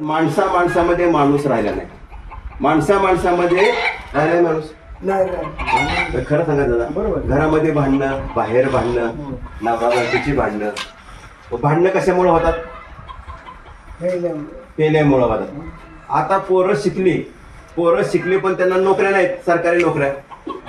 माणसा माणसामध्ये माणूस राहिला नाही. माणसा माणसामध्ये राहिला माणूस. नाही तर खरं सांगा दादा बरोबर. घरामध्ये भांडणं बाहेर भांडणं नवरा बायकोची भांडणं भांडणं कशामुळे होतात? हे. पेल्यामुळे होतात. आता पोरं शिकली पोरं शिकली पण त्यांना नोकऱ्या नाहीत सरकारी नोकऱ्या.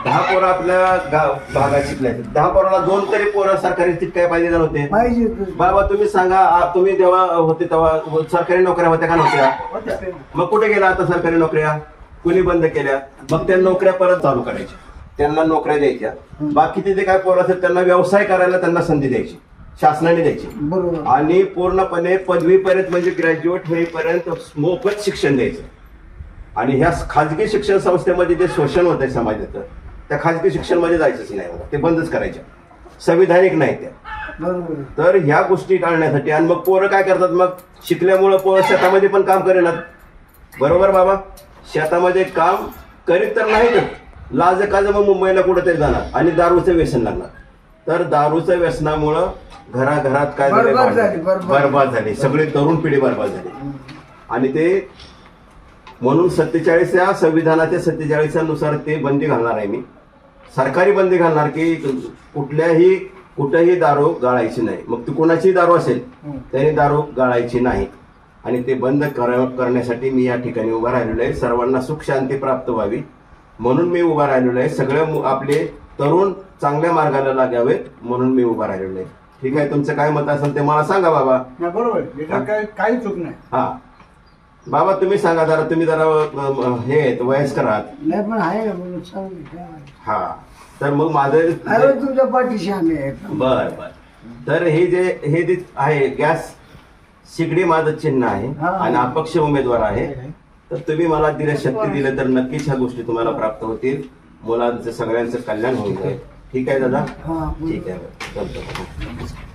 दहा पोरं आपल्या गाव भागात शिकले. दहा पोराला दोन तरी पोरं सरकारी काय पाहिजे नव्हते पाहिजे बाबा तुम्ही सांगा आ, तुम्ही जेव्हा होते तेव्हा सरकारी नोकऱ्या होत्या का नोकऱ्या? होते. मग कुठे गेला आता सरकारी नोकऱ्या? कुणी बंद केल्या? मग त्या नोकऱ्या परत चालू करायच्या. त्यांना नोकऱ्या द्यायच्या. बाकीचे जे काय पोरं असतात त्यांना व्यवसाय करायला त्यांना संधी द्यायची. शासनाने द्यायची. बरोबर. आणि पूर्णपणे पदवीपर्यंत म्हणजे ग्रॅज्युएट होईपर्यंत मोफत शिक्षण द्यायचं. आणि ह्या खाजगी शिक्षण संस्थेमध्ये जे शोषण होत आहे समाजाचं त्या खाजगी शिक्षणमध्ये जायचंच नाही. ते बंदच करायचे संविधानिक नाही त्या. तर ह्या गोष्टी टाळण्यासाठी आणि मग पोरं काय करतात? मग शिकल्यामुळं पोरं शेतामध्ये पण काम करेनात बरोबर बाबा? शेतामध्ये काम करीत तर नाहीतच लाज काज मग मुंबईला कुठेतरी जाणार आणि दारूचं व्यसन लागणार. तर दारूचं व्यसनामुळं घराघरात काय. झाली. बरबाद झाली. सगळी तरुण पिढी बरबाद झाली. आणि ते म्हणून सत्तेचाळीस या संविधानाच्या सत्तेचाळीसनुसार ते बंदी घालणार आहे मी. सरकारी बंदी घालणार की कुठल्याही कुठेही दारू गाळायची नाही. मग ती कोणाची दारू असेल त्याने दारू गाळायची नाही. आणि ते बंद कर- करण्यासाठी मी या ठिकाणी उभा राहिलेलो आहे. सर्वांना सुख शांती प्राप्त व्हावी. म्हणून मी उभा राहिलेलो आहे. सगळे आपले तरुण चांगल्या मार्गाला लागावेत म्हणून मी उभा राहिलेलो आहे. ठीक आहे तुमचं काय मत असेल ते मला सांगा बाबा. बरोबर काय काही चूक नाही. हा. बाबा तुम्ही सांगा जरा तुम्ही जरा अ, हे आहेत, वयस्कर आहात. नाही पण आहे म्हणून. हा. तर मग माझं तुमच्या पाठीशी आम्ही आहे. बर बर. तर हे जे हे जे आहे गॅस शिगडी माझं चिन्ह आहे हा. आणि अपक्ष उमेदवार आहे. तर तुम्ही मला दिल्या शक्ती दिलं तर नक्कीच ह्या गोष्टी तुम्हाला प्राप्त होतील. मुलांचं सगळ्यांचं कल्याण होऊन जाईल. ठीक आहे दादा? हा. ठीक आहे चलतो